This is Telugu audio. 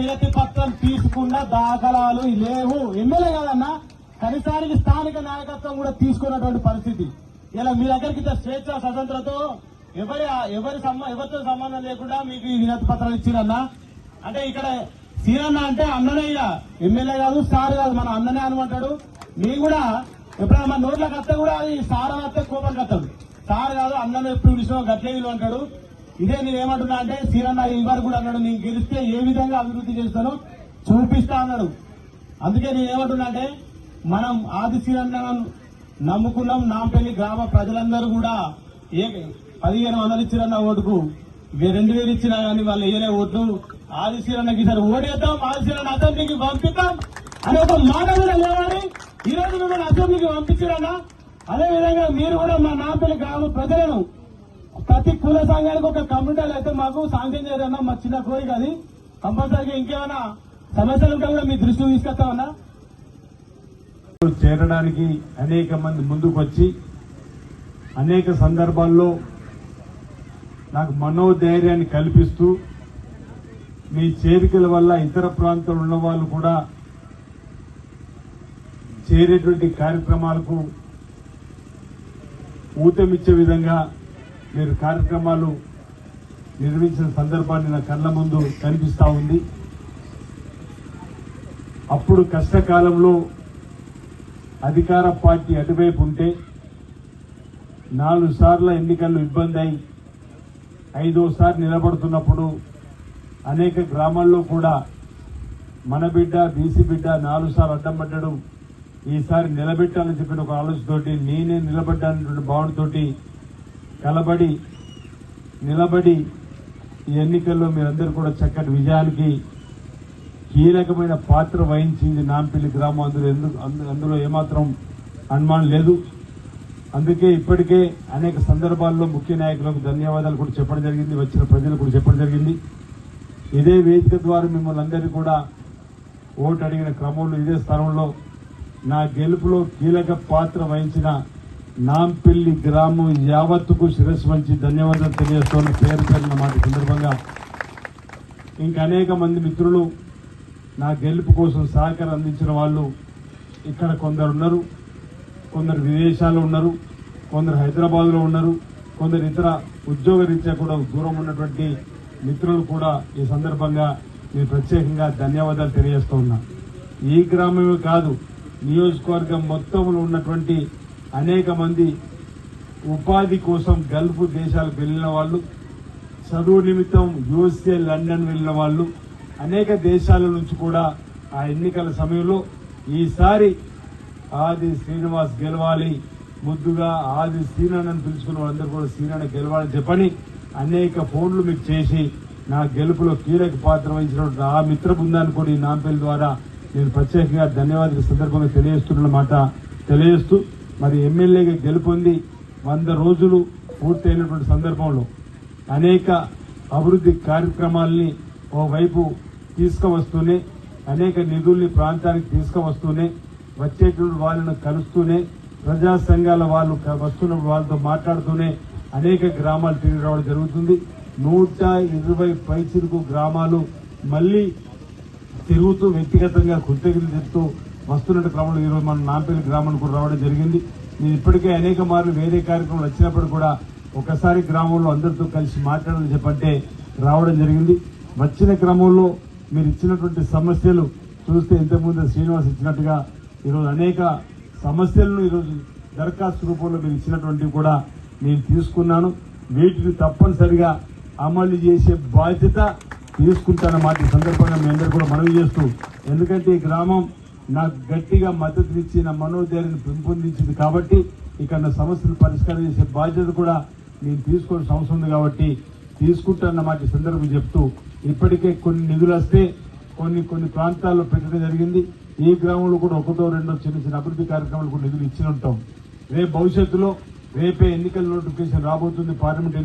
వినతి పత్రం తీసుకున్న దాఖలాలు లేవు. ఎమ్మెల్యే కాదన్నా కనీసానికి స్థానిక నాయకత్వం కూడా తీసుకున్నటువంటి పరిస్థితి. ఇలా మీ దగ్గరికి స్వేచ్ఛ స్వతంత్రతో ఎవరి ఎవరి ఎవరితో సంబంధం లేకుండా మీకు ఈ వినతి పత్రాలు ఇచ్చిరన్నా? అంటే ఇక్కడ సీనన్న అంటే అన్ననే ఇక. ఎమ్మెల్యే కాదు సార్ కాదు మన అన్ననే అనుకుంటాడు. మీ కూడా ఎప్పుడైనా మన నోట్లకు అత్త కూడా అది సార్ అత్త కోపం కత్తాడు. సార్ కాదు అన్నను ఎప్పుడు విషయం గట్లే అంటాడు ఇదే నేను ఏమంటున్నా అంటే సీనన్న ఇవ్వరు కూడా అన్నాడు. నేను గెలిస్తే ఏ విధంగా అభివృద్ధి చేస్తానో చూపిస్తా అన్నాడు. అందుకే నేను ఏమంటున్నా అంటే మనం ఆది సీనన్న నమ్ముకున్నాం. నాంపల్లి గ్రామ ప్రజలందరూ కూడా ఏ పదిహేను వందలు ఇచ్చిరన్న ఓటుకు రెండు వేలు ఇచ్చినా కానీ వాళ్ళు ఏరే ఓట్లు. ఆది సీనన్నకి ఈసారి ఓడేద్దాం ఆది సీనన్న అసెంబ్లీకి పంపిద్దాం అని ఒక మాట కూడా లేవాలి. ఈ రోజు మిమ్మల్ని అసెంబ్లీకి పంపించారన్నా. అదేవిధంగా మీరు కూడా మా నాంపల్లి గ్రామ ప్రజలను ప్రతి కుల సంఘానికి ఒక కమ్యూనిటీలు అయితే మాకు శాంక్షన్ చేయాలన్నా మా చిన్న కోరిక అది. కంపల్సరీగా ఇంకేమైనా సమస్యలు ఉంటే కూడా మీ దృష్టికి తీసుకొస్తామన్నా చేరడానికి అనేక మంది ముందుకు వచ్చి అనేక సందర్భాల్లో నాకు మనోధైర్యాన్ని కల్పిస్తూ మీ చేరికల వల్ల ఇతర ప్రాంతంలో ఉన్న వాళ్ళు కూడా చేరేటువంటి కార్యక్రమాలకు ఊతమిచ్చే విధంగా మీరు కార్యక్రమాలు నిర్వహించిన సందర్భాన్ని నా కళ్ళ ముందు కనిపిస్తూ ఉంది. అప్పుడు కష్టకాలంలో అధికార పార్టీ అటువైపు ఉంటే నాలుగు సార్ల ఎన్నికల్లో ఇబ్బంది అయి ఐదోసారి నిలబడుతున్నప్పుడు అనేక గ్రామాల్లో కూడా మన బిడ్డ బీసీ బిడ్డ నాలుగు సార్లు అడ్డం పడ్డడం ఈసారి నిలబెట్టాలని చెప్పిన ఒక ఆలోచనతోటి నేనే నిలబడ్డానటువంటి భావనతోటి కలబడి నిలబడి ఈ ఎన్నికల్లో మీరందరూ కూడా చక్కటి విజయానికి కీలకమైన పాత్ర వహించింది నాంపల్లి గ్రామం. అందులో ఎందుకు అందు- అందులో ఏమాత్రం అనుమానం లేదు. అందుకే ఇప్పటికే అనేక సందర్భాల్లో ముఖ్య నాయకులకు ధన్యవాదాలు కూడా చెప్పడం జరిగింది. వచ్చిన ప్రజలు కూడా చెప్పడం జరిగింది. ఇదే వేదిక ద్వారా మిమ్మల్ని అందరినీ కూడా ఓటు అడిగిన క్రమంలో ఇదే స్థలంలో నా గెలుపులో కీలక పాత్ర వహించిన నాంపల్లి గ్రామం యావత్తుకు శిరస్సు వంచి ధన్యవాదాలు తెలియజేస్తున్న పేరు పేరున మాట సందర్భంగా. ఇంకా అనేక మంది మిత్రులు నా గెలుపు కోసం సహకారం అందించిన వాళ్ళు ఇక్కడ కొందరు ఉన్నారు. కొందరు విదేశాల్లో ఉన్నారు. కొందరు హైదరాబాద్లో ఉన్నారు. కొందరు ఇతర ఉద్యోగరీత్యా కూడా దూరం ఉన్నటువంటి మిత్రులు కూడా ఈ సందర్భంగా నేను ప్రత్యేకంగా ధన్యవాదాలు తెలియజేస్తూ ఉన్నా. ఈ గ్రామమే కాదు నియోజకవర్గం మొత్తంలో ఉన్నటువంటి అనేక మంది ఉపాధి కోసం గల్ఫ్ దేశాలకు వెళ్ళిన వాళ్ళు చదువు నిమిత్తం యూఎస్ఏ లండన్ వెళ్ళిన వాళ్ళు అనేక దేశాల నుంచి కూడా ఆ ఎన్నికల సమయంలో ఈసారి ఆది శ్రీనివాస్ గెలవాలి. ముద్దుగా ఆది శ్రీనాన్నని పిలుచుకున్న వాళ్ళందరూ కూడా శ్రీనాన్న గెలవాలని చెప్పని అనేక ఫోన్లు మీకు చేసి నా గెలుపులో కీలక పాత్ర వహించినటువంటి ఆ మిత్ర బృందాన్ని కూడా ఈ నాంపల్లి ద్వారా నేను ప్రత్యేకంగా ధన్యవాదాలు సందర్భంగా తెలియజేస్తున్న మాట తెలియజేస్తూ మరి ఎమ్మెల్యేగా గెలుపొంది వంద రోజులు పూర్తయినటువంటి సందర్భంలో అనేక అభివృద్ధి కార్యక్రమాల్ని ఓవైపు తీసుకువస్తూనే అనేక నిధుల్ని ప్రాంతానికి తీసుకువస్తూనే వచ్చేటువంటి వాళ్ళను కలుస్తూనే ప్రజా సంఘాల వాళ్ళు వస్తున్న వాళ్ళతో మాట్లాడుతూనే అనేక గ్రామాలు తిరిగి రావడం జరుగుతుంది. నూట ఇరవై పైచిరుకు గ్రామాలు మళ్ళీ తిరుగుతూ వ్యక్తిగతంగా కృతజ్ఞతలు చెప్తూ వస్తున్న క్రమంలో ఈరోజు మన నాంపల్లి గ్రామానికి కూడా రావడం జరిగింది. నేను ఇప్పటికే అనేక మార్లు వేరే కార్యక్రమాలు వచ్చినప్పుడు కూడా ఒకసారి గ్రామంలో అందరితో కలిసి మాట్లాడాలని చెప్పంటే రావడం జరిగింది. వచ్చిన క్రమంలో మీరు ఇచ్చినటువంటి సమస్యలు చూస్తే ఇంతకుముందు శ్రీనివాస్ ఇచ్చినట్టుగా ఈరోజు అనేక సమస్యలను ఈరోజు దరఖాస్తు రూపంలో మీరు ఇచ్చినటువంటివి కూడా నేను తీసుకున్నాను. వీటిని తప్పనిసరిగా అమలు చేసే బాధ్యత తీసుకుంటానన్నమాట ఈ సందర్భంగా మీ అందరూ కూడా మనవి చేస్తూ. ఎందుకంటే ఈ గ్రామం నాకు గట్టిగా మద్దతునిచ్చి నా మనోధైర్యాన్ని పెంపొందించింది కాబట్టి ఇక్కడ నా సమస్యలు పరిష్కారం చేసే బాధ్యత కూడా నేను తీసుకోవాల్సిన అవసరం ఉంది కాబట్టి తీసుకుంటానన్నమాట మాట సందర్భం చెప్తూ ఇప్పటికే కొన్ని నిధులు వస్తే కొన్ని కొన్ని ప్రాంతాల్లో పెట్టడం జరిగింది. ఈ గ్రామంలో కూడా ఒకటో రెండో చిన్న చిన్న అభివృద్ధి కార్యక్రమాలు కూడా నిధులు ఇచ్చి ఉంటాం. రేపు భవిష్యత్తులో రేపే ఎన్నికల నోటిఫికేషన్ రాబోతుంది. పార్లమెంట్